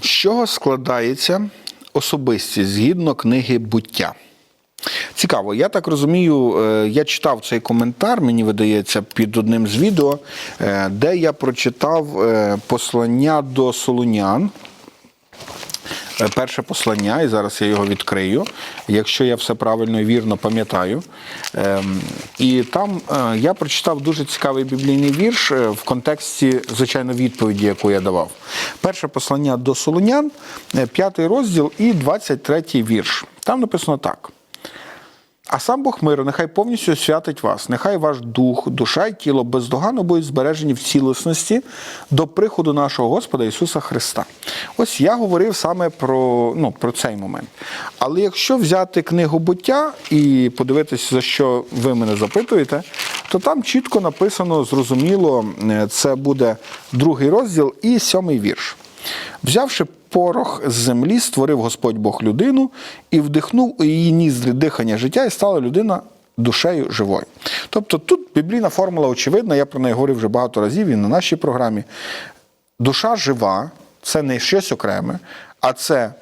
З чого складається особистість згідно книги буття? Цікаво, я так розумію, е, я читав цей коментар, мені видається, під одним з відео, е, де я прочитав е, послання до Солунян. Е, Перше послання, і зараз я його відкрию, якщо я все правильно і вірно пам'ятаю. Ем, І там я прочитав дуже цікавий біблійний вірш в контексті, звичайно, відповіді, яку я давав. Перше послання до Солонян, е, п'ятий розділ і 23 вірш. Там написано так. А сам Бог миру, нехай повністю святить вас, нехай ваш дух, душа і тіло бездоганно будуть збережені в цілісності до приходу нашого Господа Ісуса Христа. Ось я говорив саме про, ну, про цей момент. Але якщо взяти книгу буття і подивитися, за що ви мене запитуєте, то там чітко написано, зрозуміло, е, це буде другий розділ і сьомий вірш. Взявши порох з землі, створив Господь Бог людину і вдихнув у її ніздрі дихання життя, і стала людина душею живою. Тобто тут біблійна формула очевидна, я про неї говорив вже багато разів і на нашій програмі. Душа жива це не щось окреме, а це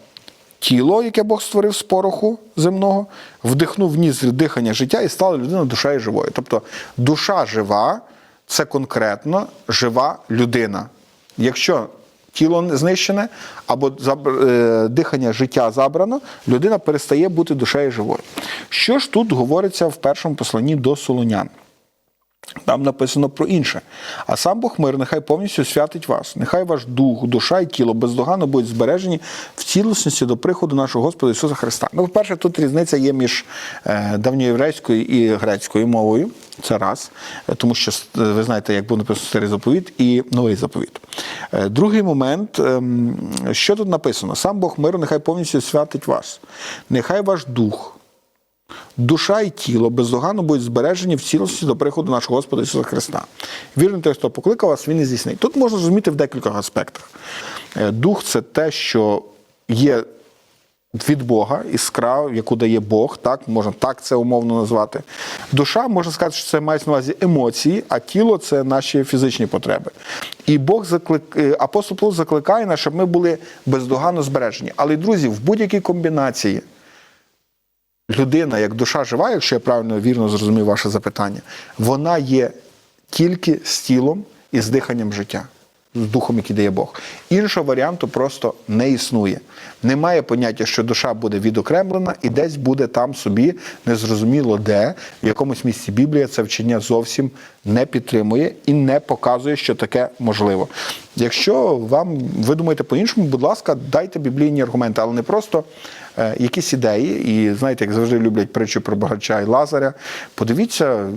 тіло, яке Бог створив з пороху земного, вдихнув в ніздрі дихання життя і стала людина душею живою. Тобто душа жива це конкретно жива людина. Якщо тіло не знищене або е, дихання життя забрано, людина перестає бути душею живою. Що ж тут говориться в першому посланні до Солонян? Там написано про інше. А сам Бог мир, нехай повністю святить вас. Нехай ваш дух, душа і тіло бездоганно будуть збережені в цілісності до приходу нашого Господа Ісуса Христа. Ну, по-перше, тут різниця є між е, давньоєврейською і грецькою мовою. Це раз, тому що е, ви знаєте, як був написано старий заповіт і новий заповіт. Е, Другий момент, ем, що тут написано? Сам Бог миру, нехай повністю святить вас. Нехай ваш дух. Душа і тіло бездоганно будуть збережені в цілості до приходу нашого Господа Ісуса Христа. Вірний той, хто покликав вас, він і здійснить. Тут можна зрозуміти в декількох аспектах. Е, Дух це те, що є від Бога, іскра, яку дає Бог, так можна так це умовно назвати. Душа можна сказати, що це мається на увазі емоції, а тіло це наші фізичні потреби. І Бог заклик... е, апостол Павло закликає нас, щоб ми були бездоганно збережені. Але, друзі, в будь-якій комбінації людина, як душа жива, якщо я правильно вірно зрозумів ваше запитання, вона є тільки з тілом і з диханням життя, з духом, який дає Бог. Іншого варіанту просто не існує. Немає поняття, що душа буде відокремлена і десь буде там собі незрозуміло де, в якомусь місці Біблія це вчення зовсім не підтримує і не показує, що таке можливо. Якщо вам ви думаєте по-іншому, будь ласка, дайте біблійні аргументи, але не просто е, якісь ідеї, і знаєте, як завжди люблять притчу про багача і Лазаря. Подивіться,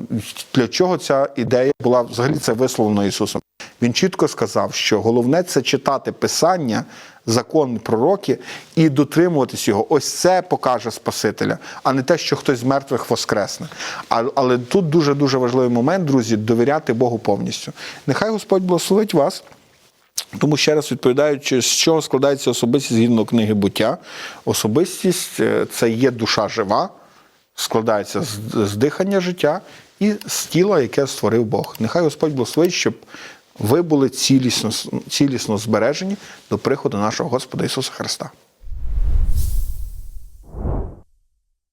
для чого ця ідея була взагалі це висловлено Ісусом. Він чітко сказав, що головне це читати Писання, закон пророки і дотримуватись його. Ось це покаже Спасителя, а не те, що хтось з мертвих воскресне. А- Але тут дуже дуже важливий момент, друзі, довіряти Богу повністю. Нехай Господь благословить вас. Тому ще раз відповідаючи, з чого складається особистість згідно книги буття. Особистість е, це є душа жива, складається з, з дихання життя і з тіла, яке створив Бог. Нехай Господь благословить, щоб ви були цілісно, цілісно збережені до приходу нашого Господа Ісуса Христа.